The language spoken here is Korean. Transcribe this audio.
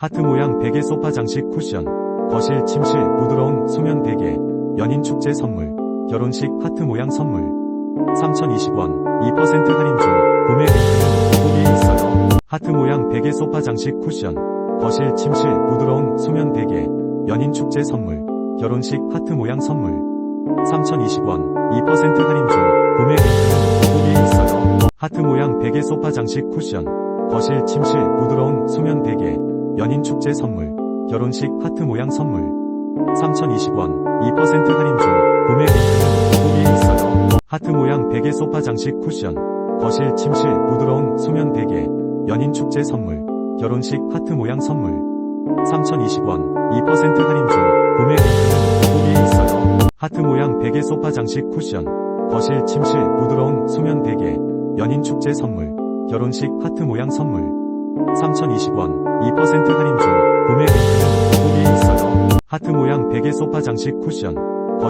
하트 모양 베개 소파 장식 쿠션, 거실 침실 부드러운 수면 베개, 연인 축제 선물, 결혼식 하트 모양 선물. 3,020원, 2% 할인 중, 구매 링크는 후기에 있어요. 하트 모양 베개 소파 장식 쿠션, 거실 침실 부드러운 수면 베개, 연인 축제 선물, 결혼식 하트 모양 선물. 3,020원, 2% 할인 중, 구매 링크는 후기에 있어요. 하트 모양 베개 소파 장식 쿠션, 거실 침실 부드러운 연인 축제 선물, 결혼식 하트 모양 선물. 3,020원, 2% 할인 중, 구매 링크는 후기에 있어요. 하트 모양 베개 소파 장식 쿠션, 거실 침실 부드러운 수면 베개, 연인 축제 선물, 결혼식 하트 모양 선물. 3,020원, 2% 할인 중, 구매 링크는 후기에 있어요. 하트 모양 베개 소파 장식 쿠션, 거실 침실 부드러운 수면 베개, 연인 축제 선물, 결혼식 하트 모양 선물. 3,020원, 2% 할인 중, 구매 링크는 후기에 있어요. 하트 모양 베개 소파 장식 쿠션,